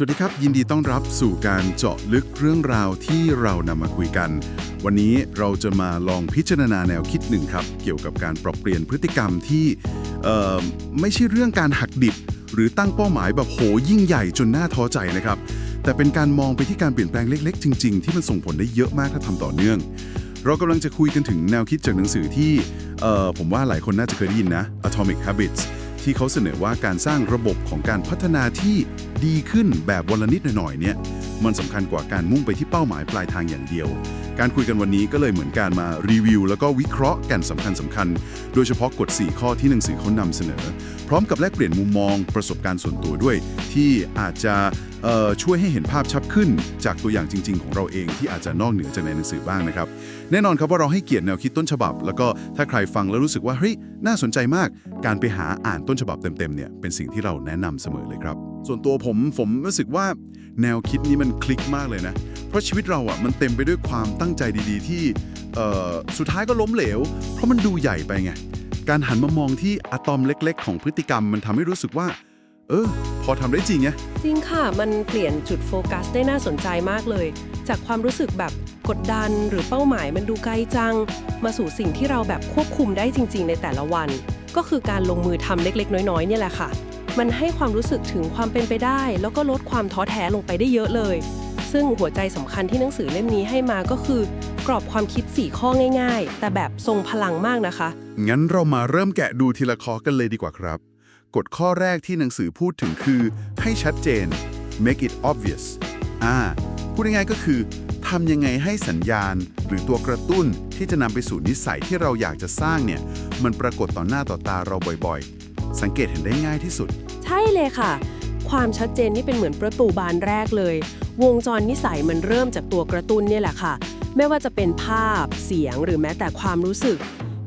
สวัสดีครับ ยินดีต้อนรับสู่การเจาะลึกเรื่องราวที่เรานำมาคุยกัน วันนี้เราจะมาลองพิจารณาแนวคิดหนึ่งครับ เกี่ยวกับการปรับเปลี่ยนพฤติกรรมที่ไม่ใช่เรื่องการหักดิบ หรือตั้งเป้าหมายแบบโหยิ่งใหญ่จนน่าท้อใจนะครับ แต่เป็นการมองไปที่การเปลี่ยนแปลงเล็กๆ จริง ๆ ที่มันส่งผลได้เยอะมากถ้าทำต่อเนื่อง เรากำลังจะคุยกันถึงแนวคิดจากหนังสือที่ผมว่าหลายคนน่าจะเคยได้ยินนะ Atomic Habits ที่เขาเสนอว่าการสร้างระบบของการพัฒนาที่ ดีขึ้นแบบวันละนิดหน่อยๆเนี่ยมันสำคัญกว่าการมุ่งไปที่เป้าหมายปลายทางอย่างเดียว การคุยกันวันนี้ก็เลยเหมือนการมารีวิว แล้วก็วิเคราะห์แกันสำคัญสำคัญๆโดยเฉพาะกฎ 4 ข้อที่หนังสือเขานำเสนอ พร้อมกับแลกเปลี่ยนมุมมองประสบการณ์ส่วนตัวด้วย ที่อาจจะช่วยให้เห็นภาพชัดขึ้น จากตัวอย่างจริง ๆ ของเราเองที่อาจจะนอกเหนือจากในหนังสือบ้างนะครับ แน่นอนครับว่าเราให้เกียรติแนวคิดต้นฉบับ แล้วก็ถ้าใครฟังแล้วรู้สึกว่าเฮ้ยน่าสนใจมาก การไปหาอ่านต้นฉบับเต็มๆเนี่ยเป็นสิ่งที่เราแนะนำเสมอเลยครับ ส่วนตัวผมผมรู้สึกว่าแนวคิดนี้มันคลิกมากเลยนะ เพราะชีวิตเราอะมันเต็มไปด้วยความตั้งใจดีๆ ที่สุดท้ายก็ล้มเหลว เพราะมันดูใหญ่ไปไง การหันมามองที่อะตอมเล็ก ๆ ของพฤติกรรมมันทำให้รู้สึกว่า เออ พอทำได้จริงไงจริงค่ะ มันเปลี่ยนจุดโฟกัสได้น่าสนใจมากเลย จากความรู้สึกแบบกดดันหรือเป้าหมายมันดูไกลจัง มาสู่สิ่งที่เราแบบควบคุมได้จริง ๆ ในแต่ละวัน ก็คือการลงมือทำเล็ก ๆ น้อยๆเนี่ยแหละค่ะ มันให้ความรู้สึกถึงความเป็นไปได้ แล้วก็ลดความท้อแท้ลงไปได้เยอะเลย ซึ่งหัวใจสำคัญที่หนังสือเล่มนี้ให้มาก็คือ กรอบความคิด 4 ข้อง่าย ๆ แต่แบบทรงพลังมากนะคะ งั้นเรามาเริ่มแกะดูทีละข้อกันเลยดีกว่าครับ กฎข้อแรกที่หนังสือพูดถึงคือ ให้ชัดเจน make it obvious อ่า พูดง่ายๆก็คือทำยังไงให้สัญญาณ หรือตัวกระตุ้นที่จะนำไปสู่นิสัยที่เราอยากจะสร้างเนี่ย มันปรากฏต่อหน้าต่อตาเราบ่อย สังเกตเห็นได้ง่ายที่สุด ใช่เลยค่ะ ความชัดเจนนี่เป็นเหมือนประตูบานแรกเลย วงจรนิสัยมันเริ่มจากตัวกระตุ้นเนี่ยแหละค่ะ ไม่ว่าจะเป็นภาพ เสียงหรือแม้แต่ความรู้สึก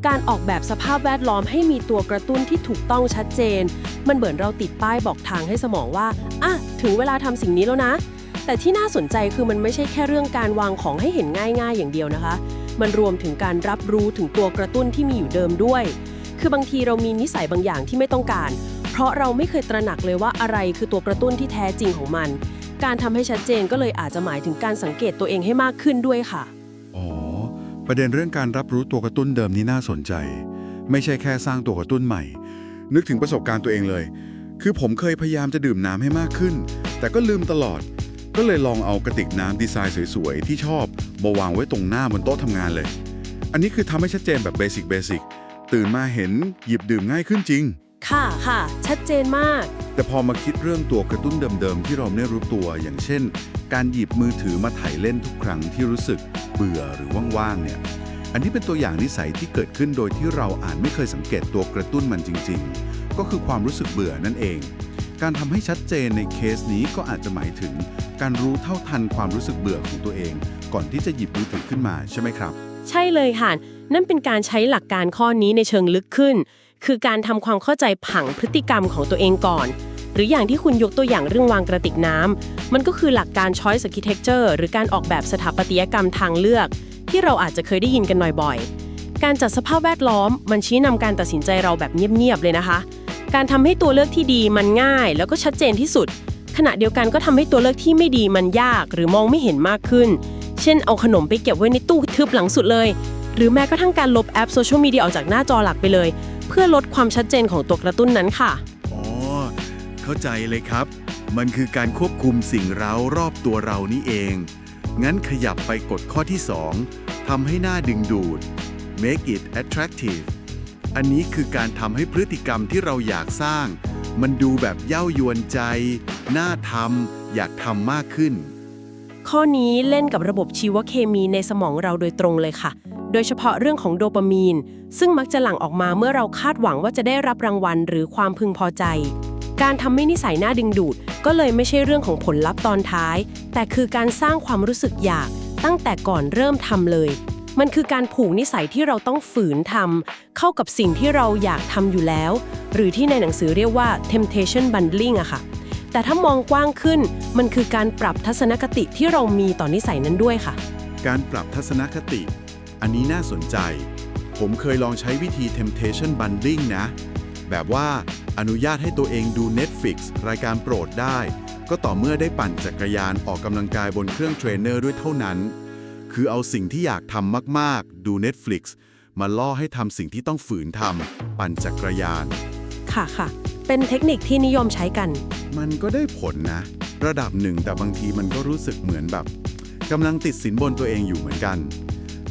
การออกแบบสภาพแวดล้อมให้มีตัวกระตุ้นที่ถูกต้องชัดเจน มันเหมือนเราติดป้ายบอกทางให้สมองว่าอะถึงเวลาทำสิ่งนี้แล้วนะ แต่ที่น่าสนใจคือมันไม่ใช่แค่เรื่องการวางของให้เห็นง่าย ๆ อย่างเดียวนะคะ มันรวมถึงการรับรู้ถึงตัวกระตุ้นที่มีอยู่เดิมด้วย คือบางทีเรามีนิสัยบางอย่างที่ไม่ต้องการ เพราะเราไม่เคยตระหนักเลยว่าอะไรคือตัวกระตุ้นที่แท้จริงของมัน การทำให้ชัดเจนก็เลยอาจจะหมายถึงการสังเกตตัวเองให้มากขึ้นด้วยค่ะ อ๋อ ประเด็นเรื่องการรับรู้ตัวกระตุ้นเดิมนี้น่าสนใจ ไม่ใช่แค่สร้างตัวกระตุ้นใหม่ นึกถึงประสบการณ์ตัวเองเลย คือผมเคยพยายามจะดื่มน้ำให้มากขึ้น แต่ก็ลืมตลอด ก็เลยลองเอากระติกน้ำดีไซน์สวยๆที่ชอบมาวางไว้ตรงหน้าบนโต๊ะทำงานเลย อันนี้คือทำให้ชัดเจนแบบเบสิกเบสิก ตื่นมาเห็นหยิบดื่มง่ายขึ้นจริง ค่ะค่ะ ชัดเจนมาก แต่พอมาคิดเรื่องตัวกระตุ้นเดิมๆ ที่เราไม่รู้ตัวอย่างเช่น การหยิบมือถือมาถ่ายเล่นทุกครั้งที่รู้สึกเบื่อหรือว่างๆเนี่ยอันนี้เป็นตัวอย่างนิสัยที่เกิดขึ้นโดยที่เราอ่านไม่เคยสังเกตตัวกระตุ้นมันจริง ๆ ก็คือความรู้สึกเบื่อนั่นเอง การทำให้ชัดเจนในเคสนี้ก็อาจจะหมายถึง การรู้เท่าทันความรู้สึกเบื่อของตัวเอง ก่อนที่จะหยิบมือถือขึ้นมาใช่ไหมครับ ใช่เลยค่ะ นั่นเป็นการใช้หลักการข้อนี้ในเชิงลึกขึ้น คือการทำความเข้าใจผังพฤติกรรมของตัวเองก่อน หรืออย่างที่คุณยกตัวอย่างเรื่องวางกระติกน้ำมันก็คือหลักการ choice architecture หรือการออกแบบสถาปัตยกรรมทางเลือก ที่เราอาจจะเคยได้ยินกันหน่อยบ่อย การจัดสภาพแวดล้อม มันชี้นำการตัดสินใจเราแบบเงียบๆเลยนะคะ การทำให้ตัวเลือกที่ดีมันง่าย แล้วก็ชัดเจนที่สุด ขณะเดียวกันก็ทำให้ตัวเลือกที่ไม่ดีมันยาก หรือมองไม่เห็นมากขึ้น เช่นเอาขนมไปเก็บไว้ในตู้ทึบหลังสุดเลย หรือแม้กระทั่งการลบแอปโซเชียลมีเดียออกจากหน้าจอหลักไปเลย เพื่อลดความชัดเจนของตัวกระตุ้นนั้นค่ะ อ๋อ เข้าใจเลยครับ มันคือการควบคุมสิ่งเร้ารอบตัวเรานี่เอง งั้นขยับไปกฎข้อที่ 2ทำให้หน้าดึงดูด make it attractive อันนี้คือการทำให้พฤติกรรมที่เราอยากสร้าง มันดูแบบเย้ายวนใจ น่าทำอยากทำมากขึ้น ข้อนี้เล่นกับระบบชีวเคมีในสมองเราโดยตรงเลยค่ะ โดยเฉพาะเรื่องของโดปามีน ซึ่งมักจะหลั่งออกมาเมื่อเราคาดหวังว่าจะได้รับรางวัลหรือความพึงพอใจ การทำให้นิสัยน่าดึงดูด ก็เลยไม่ใช่เรื่องของผลลัพธ์ตอนท้าย แต่คือการสร้างความรู้สึกอยาก ตั้งแต่ก่อนเริ่มทำเลย มันคือการผูกนิสัยที่เราต้องฝืนทำเข้ากับสิ่งที่เราอยากทำอยู่แล้ว หรือที่ในหนังสือเรียกว่า temptation bundling อะค่ะ แต่ถ้ามองกว้างขึ้น มันคือการปรับทัศนคติที่เรามีต่อนนิสัยนั้นด้วยค่ะ การปรับทัศนคติ อันนี้น่าสนใจ ผมเคยลองใช้วิธี temptation bundling นะ แบบว่าอนุญาตให้ตัวเองดู Netflix รายการโปรดได้ ก็ต่อเมื่อได้ปั่นจักรยานออกกำลังกายบนเครื่องเทรนเนอร์ด้วยเท่านั้น คือเอาสิ่งที่อยากทำมากๆ ดู Netflix มาล่อให้ทำสิ่งที่ต้องฝืนทำปั่นจักรยาน ค่ะค่ะ เป็นเทคนิคที่นิยมใช้กัน มันก็ได้ผลนะ ระดับหนึ่งแต่บางทีมันก็รู้สึกเหมือนแบบกำลังติดสินบนตัวเองอยู่เหมือนกัน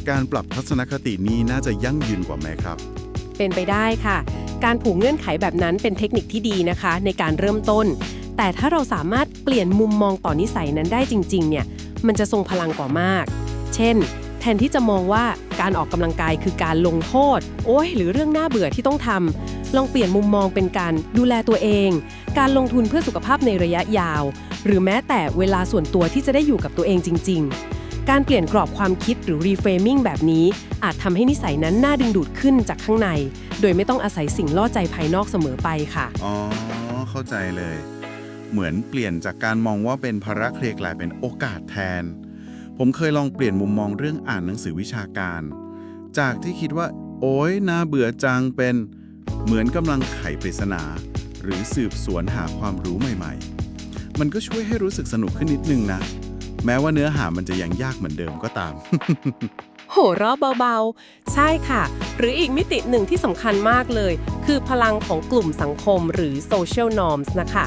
การปรับทัศนคตินี้น่าจะยั่งยืนกว่าไหมครับ เป็นไปได้ค่ะ การผูกเงื่อนไขแบบนั้นเป็นเทคนิคที่ดีนะคะ ในการเริ่มต้น แต่ถ้าเราสามารถเปลี่ยนมุมมองต่อนิสัยนั้นได้จริง ๆ เนี่ย มันจะทรงพลังกว่ามาก เช่น แทนที่จะมองว่าการออกกำลังกายคือการลงโทษ โอ้ยหรือเรื่องน่าเบื่อที่ต้องทำ ลองเปลี่ยนมุมมองเป็นการดูแลตัวเอง การลงทุนเพื่อสุขภาพในระยะยาว หรือแม้แต่เวลาส่วนตัวที่จะได้อยู่กับตัวเองจริง ๆ การเปลี่ยนกรอบความคิดหรือ reframing แบบนี้ อาจทำให้นิสัยนั้นน่าดึงดูดขึ้นจากข้างใน โดยไม่ต้องอาศัยสิ่งล่อใจภายนอกเสมอไปค่ะ อ๋อ เข้าใจเลย เหมือนเปลี่ยนจากการมองว่าเป็นภาระเคลียร์กลายเป็นโอกาสแทน ผมเคยลองเปลี่ยนมุมมองเรื่องอ่านหนังสือวิชาการ จากที่คิดว่า โอ้ยน่าเบื่อจังเป็น เหมือนกำลังไขปริศนา หรือสืบสวนหาความรู้ใหม่ ๆ มันก็ช่วยให้รู้สึกสนุกขึ้นนิดนึงนะ แม้ว่าเนื้อหามันจะยังยากเหมือนเดิมก็ตาม โหรอบเบาๆ ใช่ค่ะ หรืออีกมิติหนึ่งที่สำคัญมากเลย คือพลังของกลุ่มสังคมหรือ social norms นะคะ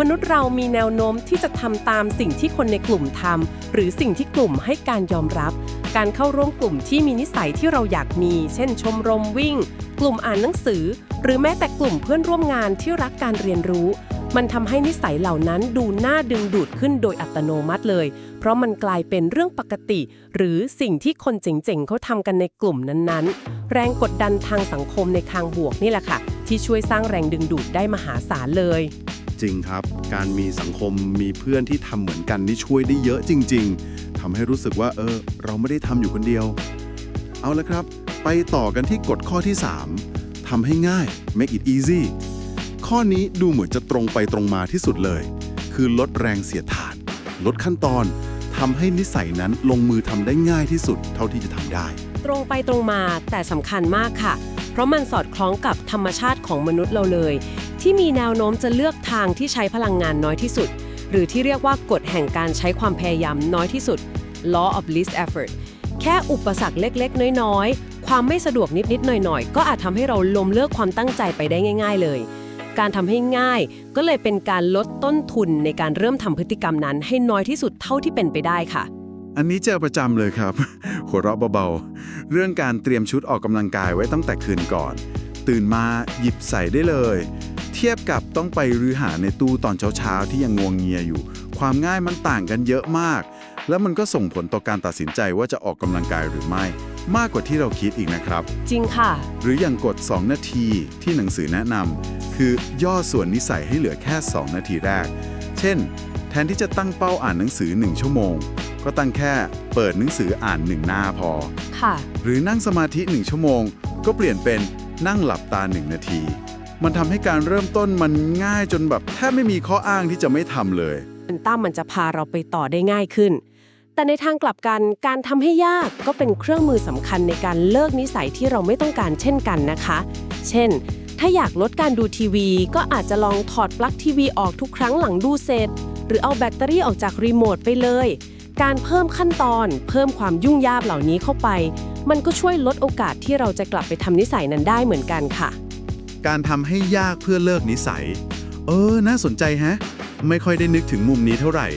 มนุษย์เรามีแนวโน้มที่จะทำตามสิ่งที่คนในกลุ่มทำหรือสิ่งที่กลุ่มให้การยอมรับ การเข้าร่วมกลุ่มที่มีนิสัยที่เราอยากมี เช่น ชมรมวิ่ง กลุ่มอ่านหนังสือ หรือแม้แต่กลุ่มเพื่อนร่วมงานที่รักการเรียนรู้ มันทำให้นิสัยเหล่านั้นดูน่าดึงดูดขึ้นโดยอัตโนมัติเลย เพราะมันกลายเป็นเรื่องปกติ หรือสิ่งที่คนเจ๋งๆเขาทำกันในกลุ่มนั้นๆ แรงกดดันทางสังคมในทางบวกนี่แหละค่ะ ที่ช่วยสร้างแรงดึงดูดได้มหาศาลเลย จริงครับ การมีสังคมมีเพื่อนที่ทำเหมือนกันนี่ช่วยได้เยอะจริง ๆทำให้รู้สึกว่า เออ เราไม่ได้ทำอยู่คนเดียว เอาละครับ ไปต่อกันที่กฎข้อที่ 3 ทำให้ง่าย make it easy ข้อนี้ดูเหมือนจะตรงไปตรงมาที่สุดเลย คือลดแรงเสียดทาน ลดขั้นตอนทำให้นิสัยนั้นลงมือทำได้ง่ายที่สุดเท่าที่จะทำได้ ตรงไปตรงมาแต่สำคัญมากค่ะ เพราะมันสอดคล้องกับธรรมชาติของมนุษย์เราเลย ที่มีแนวโน้มจะเลือกทางที่ใช้พลังงานน้อยที่สุด หรือที่เรียกว่ากฎแห่งการใช้ความพยายามน้อยที่สุด law of least effort แค่อุปสรรคเล็ก ๆ น้อยๆ ความไม่สะดวกนิดๆหน่อยๆ ก็อาจทำให้เราล้มเลิกความตั้งใจไปได้ง่าย ๆ เลย การทำให้ง่ายก็เลยเป็นการลดต้นทุนในการเริ่มทำพฤติกรรมนั้น ให้น้อยที่สุดเท่าที่เป็นไปได้ค่ะ อันนี้เจอประจำเลยครับ หัวเราะเบาๆ เรื่องการเตรียมชุดออกกำลังกายไว้ตั้งแต่คืนก่อน ตื่นมาหยิบใส่ได้เลย เทียบกับต้องไปรื้อหาในตู้ตอนเช้าๆที่ยังงวงเงียอยู่ ความง่ายมันต่างกันเยอะมาก แล้วมันก็ส่งผลต่อการตัดสินใจว่าจะออกกำลังกายหรือไม่ มากกว่าที่เราคิดอีกนะครับ จริงค่ะ หรืออย่างกฎ2นาทีที่หนังสือแนะนำคือย่อส่วนนิสัยให้เหลือแค่ 2 นาทีแรก เช่น แทนที่จะตั้งเป้าอ่านหนังสือ 1 ชั่วโมง ก็ตั้งแค่เปิดหนังสืออ่าน1หน้าพอ ค่ะ หรือนั่งสมาธิ 1 ชั่วโมง ก็เปลี่ยนเป็นนั่งหลับตา 1 นาที มันทำให้การเริ่มต้นมันง่ายจนแบบแทบไม่มีข้ออ้างที่จะไม่ทำเลย มันตั้มมันจะพาเราไปต่อได้ง่ายขึ้น แต่ในทางกลับกันการทำให้ยากก็เป็นเครื่องมือสำคัญในการเลิกนิสัยที่เราไม่ต้องการเช่นกันนะคะ เช่น ถ้าอยากลดการดูทีวี ก็อาจจะลองถอดปลั๊กทีวีออกทุกครั้งหลังดูเสร็จ หรือเอาแบตเตอรี่ออกจากรีโมทไปเลย การเพิ่มขั้นตอน เพิ่มความยุ่งยากเหล่านี้เข้าไป มันก็ช่วยลดโอกาสที่เราจะกลับไปทำนิสัยนั้นได้เหมือนกันค่ะ การทำให้ยากเพื่อเลิกนิสัย เออ น่าสนใจแฮะ ไม่ค่อยได้นึกถึงมุมนี้เท่าไหร่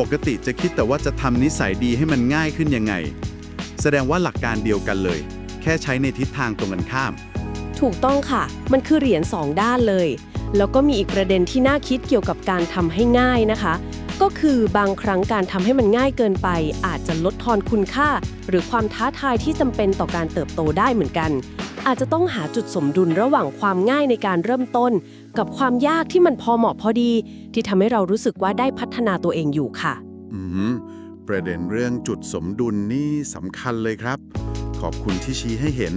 ปกติจะคิดแต่ว่าจะทำนิสัยดีให้มันง่ายขึ้นยังไง แสดงว่าหลักการเดียวกันเลย แค่ใช้ในทิศทางตรงกันข้าม ถูกต้องค่ะ มันคือเหรียญสองด้านเลย แล้วก็มีอีกประเด็นที่น่าคิดเกี่ยวกับการทำให้ง่ายนะคะ ก็คือบางครั้งการทำให้มันง่ายเกินไป อาจจะลดทอนคุณค่า หรือความท้าทายที่จำเป็นต่อการเติบโตได้เหมือนกัน อาจจะต้องหาจุดสมดุลระหว่างความง่ายในการเริ่มต้น กับความยากที่มันพอเหมาะพอดี ที่ทำให้เรารู้สึกว่าได้พัฒนาตัวเองอยู่ค่ะ อืมประเด็นเรื่องจุดสมดุลนี่สำคัญเลยครับ ขอบคุณที่ชี้ให้เห็น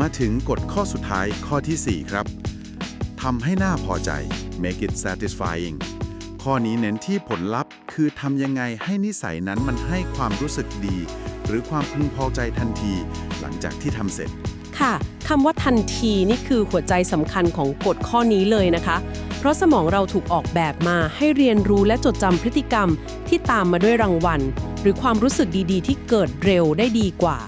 มาถึงกฎข้อสุดท้ายข้อทีสี่4 ครับทำให้หน่าพอใจ make it satisfying ข้อนี้เน้นที่ผลลัพธ์ คือทำยังไงให้นิสัยนั้นมันให้ความรู้สึกดี หรือความพึงพอใจทันที หลังจากที่ทำเสร็จ ค่ะคำว่าทันทีนี่คือหัวใจสำคัญของกฎข้อนี้เลยนะคะ เพราะสมองเราถูกออกแบบมาให้เรียนรู้และจดจำพฤติกรรมที่ตามมาด้วยรางวัล หรือความรู้สึกดีๆ ที่เกิดเร็วได้ดีกว่า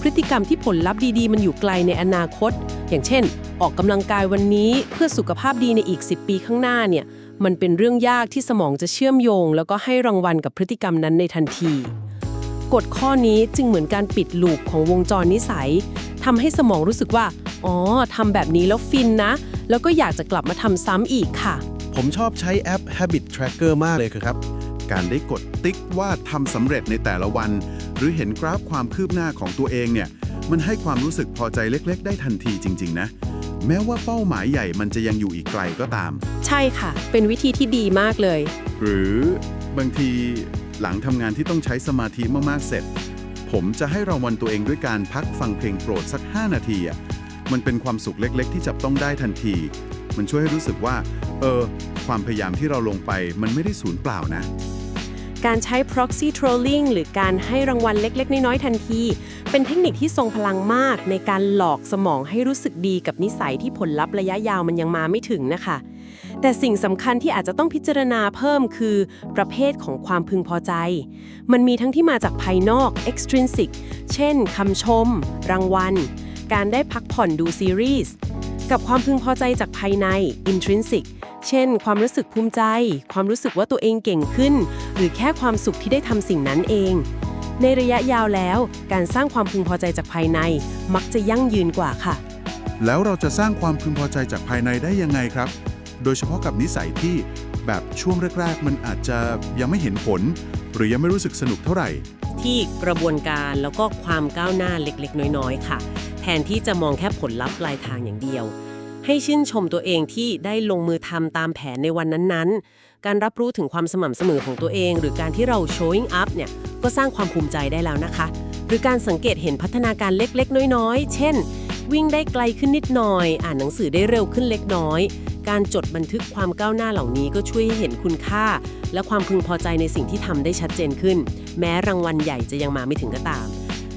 พฤติกรรมที่ผลลัพธ์ดีๆ มันอยู่ไกลในอนาคต อย่างเช่น ออกกำลังกายวันนี้เพื่อสุขภาพดีในอีก 10 ปีข้างหน้าเนี่ยมันเป็นเรื่องยากที่สมองจะเชื่อมโยง แล้วก็ให้รางวัลกับพฤติกรรมนั้นในทันที กฎข้อนี้จึงเหมือนการปิดลูปของวงจรนิสัย ทำให้สมองรู้สึกว่า อ๋อทำแบบนี้แล้วฟินนะ แล้วก็อยากจะกลับมาทำซ้ำอีกค่ะ ผมชอบใช้แอป Habit Tracker มากเลยครับ การได้กดติ๊กว่าทำสำเร็จในแต่ละวัน หรือเห็นกราฟความคืบหน้าของตัวเองเนี่ย มันให้ความรู้สึกพอใจเล็ก ๆ ได้ทันทีจริง ๆ นะ แม้ว่าเป้าหมายใหญ่มันจะยังอยู่อีกไกลก็ตาม ใช่ค่ะ เป็นวิธีที่ดีมากเลย หรือบางทีหลังทำงานที่ต้องใช้สมาธิมากๆเสร็จ ผมจะให้รางวัลตัวเองด้วยการพักฟังเพลงโปรดสัก 5 นาทีอะมันเป็นความสุขเล็ก ๆ ที่จับต้องได้ทันที มันช่วยให้รู้สึกว่า เออ ความพยายามที่เราลงไปมันไม่ได้สูญเปล่านะ การใช้ proxy trolling หรือการให้รางวัลเล็ก ๆ น้อย ๆ ทันที เป็นเทคนิคที่ทรงพลังมากในการหลอกสมองให้รู้สึกดีกับนิสัยที่ผลลัพธ์ระยะยาวมันยังมาไม่ถึงนะคะ แต่สิ่งสำคัญที่อาจจะต้องพิจารณาเพิ่มคือ ประเภทของความพึงพอใจ มันมีทั้งที่มาจากภายนอก extrinsic เช่นคำชม รางวัล การได้พักผ่อนดูซีรีส์ กับความพึงพอใจจากภายใน intrinsic เช่น ความรู้สึกภูมิใจ ความรู้สึกว่าตัวเองเก่งขึ้น หรือแค่ความสุขที่ได้ทำสิ่งนั้นเอง ในระยะยาวแล้ว การสร้างความพึงพอใจจากภายใน มักจะยั่งยืนกว่าค่ะ แล้วเราจะสร้างความพึงพอใจจากภายในได้ยังไงครับ โดยเฉพาะกับนิสัยที่แบบช่วงแรก ๆ มันอาจจะยังไม่เห็นผล หรือยังไม่รู้สึกสนุกเท่าไหร่ ที่กระบวนการแล้วก็ความก้าวหน้าเล็กๆ น้อยๆ ค่ะ แทนที่จะมองแค่ผลลัพธ์ปลายทางอย่างเดียว ให้ชื่นชมตัวเองที่ได้ลงมือทำตามแผนในวันนั้นๆ การรับรู้ถึงความสม่ำเสมอของตัวเอง หรือการที่เรา showing up เนี่ยก็สร้างความภูมิใจได้แล้วนะคะ หรือการสังเกตเห็นพัฒนาการเล็กๆ น้อยๆ เช่น วิ่งได้ไกลขึ้นนิดหน่อย อ่านหนังสือได้เร็วขึ้นเล็กน้อย การจดบันทึกความก้าวหน้าเหล่านี้ก็ช่วยให้เห็นคุณค่า และความพึงพอใจในสิ่งที่ทำได้ชัดเจนขึ้น แม้รางวัลใหญ่จะยังมาไม่ถึงก็ตาม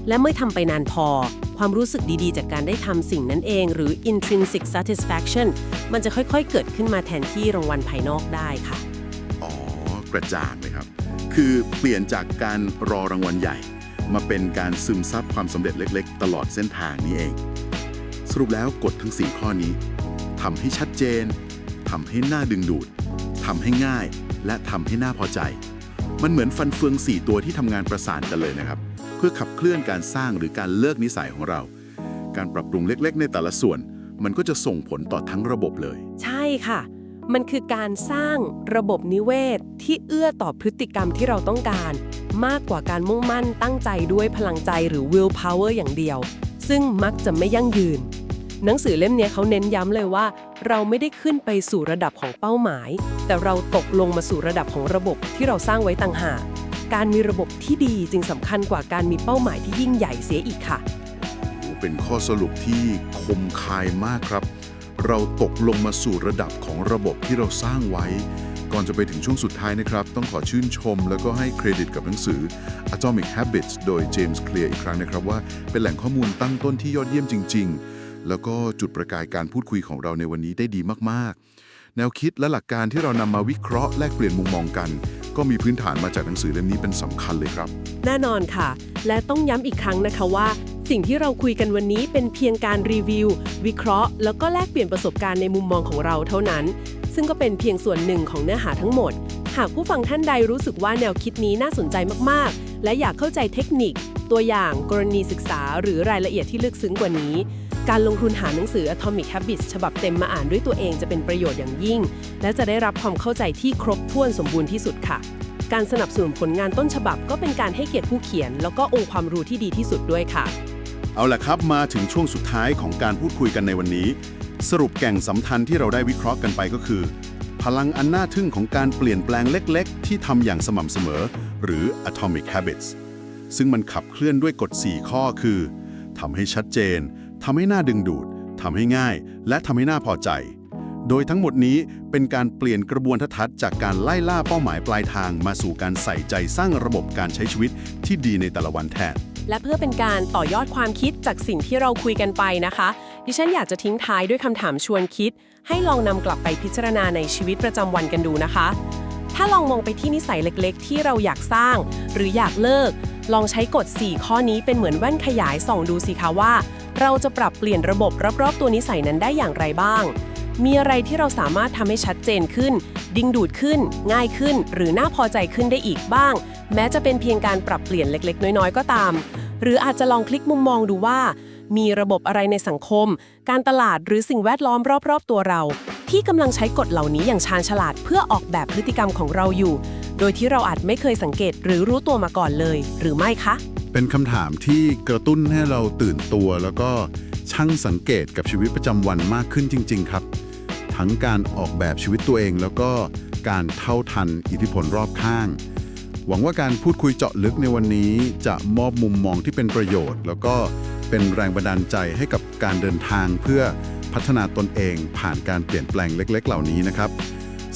และเมื่อทำไปนานพอ ความรู้สึกดีๆ จากการได้ทำสิ่งนั้นเอง หรือ intrinsic satisfaction มันจะค่อยๆ เกิดขึ้นมาแทนที่รางวัลภายนอกได้ค่ะ อ๋อ กระจ่างเลยครับ คือเปลี่ยนจากการรอรางวัลใหญ่ มาเป็นการซึมซับความสำเร็จเล็ก ๆ ตลอดเส้นทางนี้เอง สรุปแล้วกฎทั้ง 4 ข้อนี้ ทำให้ชัดเจนทำให้หน้าดึงดูดทำให้ง่าย และทำให้หน้าพอใจ มันเหมือนฟันเฟือง 4 ตัวที่ทำงานประสานกันเลยนะครับ เพื่อขับเคลื่อนการสร้างหรือการเลิกนิสัยของเรา การปรับปรุงเล็ก ๆ ในแต่ละส่วน มันก็จะส่งผลต่อทั้งระบบเลย ใช่ค่ะ มันคือการสร้างระบบนิเวศ ที่เอื้อต่อพฤติกรรมที่เราต้องการ มากกว่าการมุ่งมั่นตั้งใจด้วยพลังใจหรือ will power อย่างเดียว ซึ่งมักจะไม่ยั่งยืน หนังสือเล่มนี้เขาเน้นย้ำเลยว่า เราไม่ได้ขึ้นไปสู่ระดับของเป้าหมาย แต่เราตกลงมาสู่ระดับของระบบที่เราสร้างไว้ต่างหาก การมีระบบที่ดีจึงสำคัญกว่าการมีเป้าหมายที่ยิ่งใหญ่เสียอีกค่ะ เป็นข้อสรุปที่คมคายมากครับ เราตกลงมาสู่ระดับของระบบที่เราสร้างไว้ ก่อนจะไปถึงช่วงสุดท้ายนะครับ ต้องขอชื่นชม แล้วก็ให้เครดิตกับหนังสือ Atomic Habits โดย James Clear อีกครั้งนะครับว่าเป็นแหล่งข้อมูลตั้งต้นที่ยอดเยี่ยมจริง ๆ แล้วก็จุดประกายการพูดคุยของเราในวันนี้ได้ดีมากๆ แนวคิดและหลักการที่เรานำมาวิเคราะห์แลกเปลี่ยนมุมมองกัน ก็มีพื้นฐานมาจากหนังสือเล่มนี้เป็นสำคัญเลยครับ แน่นอนค่ะ และต้องย้ำอีกครั้งนะคะว่า สิ่งที่เราคุยกันวันนี้เป็นเพียงการรีวิว วิเคราะห์ แล้วก็แลกเปลี่ยนประสบการณ์ในมุมมองของเราเท่านั้น ซึ่งก็เป็นเพียงส่วนหนึ่งของเนื้อหาทั้งหมด หากผู้ฟังท่านใดรู้สึกว่าแนวคิดนี้น่าสนใจมากๆ และอยากเข้าใจเทคนิค ตัวอย่างกรณีศึกษา หรือรายละเอียดที่ลึกซึ้งกว่านี้ การลงทุนหาหนังสือ Atomic Habits ฉบับเต็มมาอ่านด้วยตัวเองจะเป็นประโยชน์อย่างยิ่ง และจะได้รับความเข้าใจที่ครบถ้วนสมบูรณ์ที่สุดค่ะ การสนับสนุนผลงานต้นฉบับก็เป็นการให้เกียรติผู้เขียน แล้วก็องค์ความรู้ที่ดีที่สุดด้วยค่ะ เอาล่ะครับมาถึงช่วงสุดท้ายของการพูดคุยกันในวันนี้ สรุปแก่งสำคัญที่เราได้วิเคราะห์กันไปก็คือ พลังอันน่าทึ่งของการเปลี่ยนแปลงเล็ก ๆ ที่ทำอย่างสม่ำเสมอ หรือ Atomic Habits ซึ่งมันขับเคลื่อนด้วยกฎ 4 ข้อคือทำให้ชัดเจน ทำให้หน่าดึงดูดทำให้ง่าย และทำให้หน่าพอใจ โดยทั้งหมดนี้เป็นการเปลี่ยนกระบวนทัศน์จากการไล่ล่าเป้าหมายปลายทางมาสู่การใส่ใจสร้างระบบการใช้ชีวิตที่ดีในแต่ละวันแทนและเพื่อเป็นการต่อยอดความคิดจากสิ่งที่เราคุยกันไปนะคะ ดิฉันอยากจะทิ้งท้ายด้วยคำถามชวนคิด ให้ลองนำกลับไปพิจารณาในชีวิตประจำวันกันดูนะคะ ถ้าลองมองไปที่นิสัยเล็กๆ ที่เราอยากสร้าง หรืออยากเลิก ลองใช้กฎ 4 ข้อนี้เป็นเหมือนแว่นขยายส่องดูสิคะว่า เราจะปรับเปลี่ยนระบบรอบๆ ตัวนิสัยนั้นได้อย่างไรบ้าง มีอะไรที่เราสามารถทำให้ชัดเจนขึ้น ดึงดูดขึ้น ง่ายขึ้น หรือน่าพอใจขึ้นได้อีกบ้าง แม้จะเป็นเพียงการปรับเปลี่ยนเล็ก ๆ น้อยๆ ก็ตาม หรืออาจจะลองคลิกมุมมองดูว่า มีระบบอะไรในสังคม การตลาดหรือสิ่งแวดล้อมรอบๆ ตัวเรา ที่กำลังใช้กฎเหล่านี้อย่างชาญฉลาดเพื่อออกแบบพฤติกรรมของเราอยู่ โดยที่เราอาจไม่เคยสังเกตหรือรู้ตัวมาก่อนเลย หรือไม่คะ เป็นคำถามที่กระตุ้นให้เราตื่นตัว แล้วก็ช่างสังเกตกับชีวิตประจำวันมากขึ้นจริง ๆ ครับ ทั้งการออกแบบชีวิตตัวเอง แล้วก็การเท่าทันอิทธิพลรอบข้าง หวังว่าการพูดคุยเจาะลึกในวันนี้ จะมอบมุมมองที่เป็นประโยชน์ แล้วก็เป็นแรงบันดาลใจให้กับการเดินทางเพื่อพัฒนาตนเองผ่านการเปลี่ยนแปลงเล็ก ๆ เหล่านี้นะครับ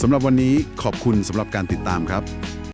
สำหรับวันนี้ขอบคุณสำหรับการติดตามครับ